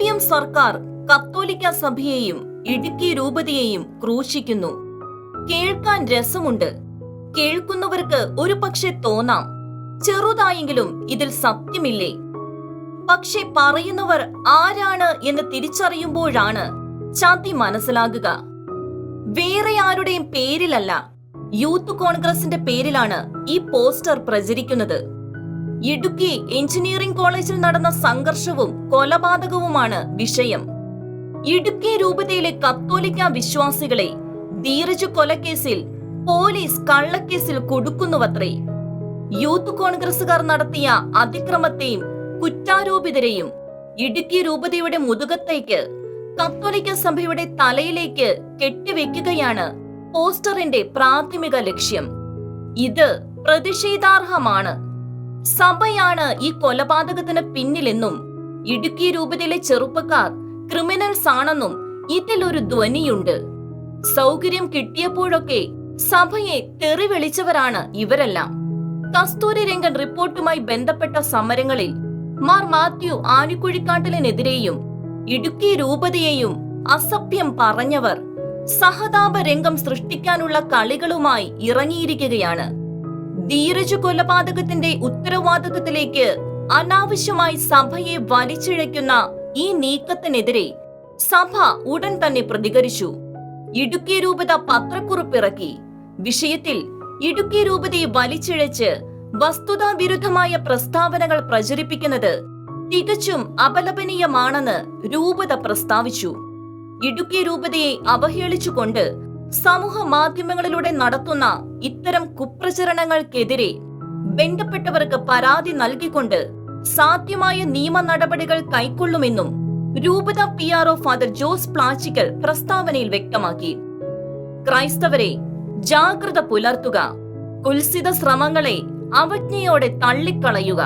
P M സർക്കാർ കത്തോലിക്ക സഭയെയും ഇടുക്കി രൂപതയെയും ക്രൂശിക്കുന്നു. കേൾക്കാൻ രസമുണ്ട്. കേൾക്കുന്നവർക്ക് ഒരു പക്ഷെ തോന്നാം. ചെറുതായെങ്കിലും ഇതിൽ സത്യമില്ലേ? പക്ഷെ പറയുന്നവർ ആരാണ് എന്ന് തിരിച്ചറിയുമ്പോഴാണ് ചതി മനസ്സിലാകുക. വേറെ ആരുടെയും പേരിലല്ല യൂത്ത് കോൺഗ്രസിന്റെ പേരിലാണ് ഈ പോസ്റ്റർ പ്രചരിക്കുന്നത്. ഇടുക്കി എഞ്ചിനീയറിംഗ് കോളേജിൽ നടന്ന സംഘർഷവും കൊലപാതകവുമാണ് വിഷയം. ഇടുക്കി രൂപതയിലെ കത്തോലിക്ക വിശ്വാസികളെ ധീരജ് കൊലക്കേസിൽ പോലീസ് കള്ളക്കേസിൽ കൊടുക്കുന്നുവത്രേ. യൂത്ത് കോൺഗ്രസുകാർ നടത്തിയ അതിക്രമത്തെയും കുറ്റാരോപിതരെയും ഇടുക്കി രൂപതയുടെ മുതുകത്തേക്ക് കത്തോലിക്ക സഭയുടെ തലയിലേക്ക് കെട്ടിവെക്കുകയാണ് പോസ്റ്ററിന്റെ പ്രാഥമിക ലക്ഷ്യം. ഇത് പ്രതിഷേധാർഹമാണ്. സഭയാണ് ഈ കൊലപാതകത്തിന് പിന്നിലെന്നും ഇടുക്കി രൂപതയിലെ ചെറുപ്പക്കാർ ക്രിമിനൽസ് ആണെന്നും ഇതിലൊരു ധ്വനിയുണ്ട്. സൗകര്യം കിട്ടിയപ്പോഴൊക്കെ സഭയെ തെറി വിളിച്ചവരാണ് ഇവരെല്ലാം. കസ്തൂരി രംഗൻ റിപ്പോർട്ടുമായി ബന്ധപ്പെട്ട സമരങ്ങളിൽ മാർ മാത്യു ആനിക്കുഴിക്കാട്ടിലിനെതിരെയും ഇടുക്കി രൂപതയെയും അസഭ്യം പറഞ്ഞവർ സഹതാപ രംഗം സൃഷ്ടിക്കാനുള്ള കളികളുമായി ഇറങ്ങിയിരിക്കുകയാണ്. ധീരജ് കൊലപാതകത്തിന്റെ ഉത്തരവാദിത്വത്തിലേക്ക് അനാവശ്യമായി സഭയെ വലിച്ചിഴയ്ക്കുന്ന ഈ നീക്കത്തിനെതിരെ സഭ ഉടൻ തന്നെ പ്രതികരിച്ചു. ഇടുക്കി രൂപത പത്രക്കുറിപ്പ് ഇറക്കി വിഷയത്തിൽ ഇടുക്കി രൂപതയെ വലിച്ചിഴച്ച് വസ്തുതാ വിരുദ്ധമായ പ്രസ്താവനകൾ പ്രചരിപ്പിക്കുന്നത് തികച്ചും അപലപനീയമാണെന്ന് രൂപത പ്രസ്താവിച്ചു. ഇടുക്കി രൂപതയെ അവഹേളിച്ചുകൊണ്ട് സമൂഹ മാധ്യമങ്ങളിലൂടെ നടത്തുന്ന ഇത്തരം കുപ്രചരണങ്ങൾക്കെതിരെ ബന്ധപ്പെട്ടവർക്ക് പരാതി നൽകിക്കൊണ്ട് സാധ്യമായ നിയമ നടപടികൾ കൈക്കൊള്ളുമെന്നും രൂപത P R O father Jose Plachikkal പ്രസ്താവനയിൽ വ്യക്തമാക്കി. ക്രൈസ്തവരെ ജാഗ്രത പുലർത്തുക. കുൽസിത ശ്രമങ്ങളെ അവജ്ഞയോടെ തള്ളിക്കളയുക.